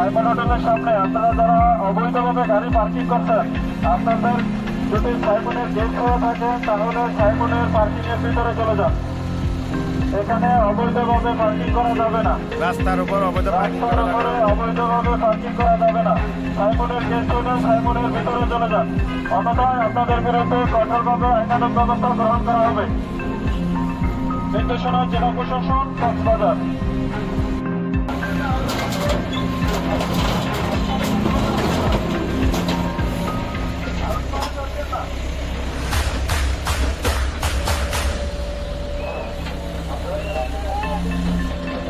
Simon হোটেলের সামনে আপনারা যারা অবৈধভাবে গাড়ি পার্কিং করছেন আপনাদের যদি সাইমনের গেট হয়ে থাকে তাহলে সাইমনের পার্কিং এর ভিতরে চলে যান। এখানে অবৈধভাবে পার্কিং করা যাবে না। রাস্তার উপর অবৈধ পার্কিং করা যাবে অবৈধভাবে পার্কিং করা যাবে না। সাইমনের গেট হলে সাইমনের ভিতরে চলে যান। অন্যথায় আপনাদের বিরুদ্ধে কঠোরভাবে আইনানুক ব্যবস্থা গ্রহণ করা হবে। নির্দেশনা জেলা প্রশাসন কক্সবাজার।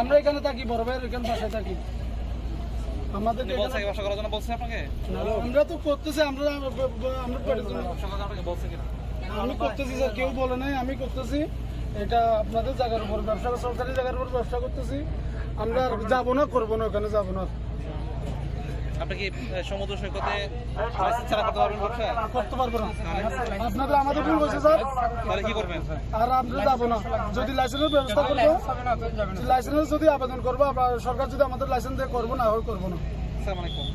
আমরা এখানে থাকি বড় ভাইয়ের এখানে বাসায় থাকি। আমাদের ব্যবসা করার জন্য বলছে আপনাকে? আমরা তো করতেছি আমরা বলছে কিনা? আমি করতেছি স্যার কেউ বলে নাই আমি করতেছি। এটা আপনাদের জায়গার উপর ব্যবসা সরকারি জায়গার উপর ব্যবসা করতেছি। আমরা যাব না করব না ওখানে যাব না। আপনি কি সমুদ্র সৈকতে লাইসেন্স ছাড়া করতে পারবেন ব্যবসা করতে পারব না। আপনাদের আমাদের ভুল হয়েছে স্যার। তাহলে কি করবেন? আর আমরা যাব না। যদি লাইসেন্সের ব্যবস্থা করব লাইসেন্স যদি আবেদন করব সরকার যদি আমাদের লাইসেন্স দিয়ে করব না হয় করব না। আসসালামু আলাইকুম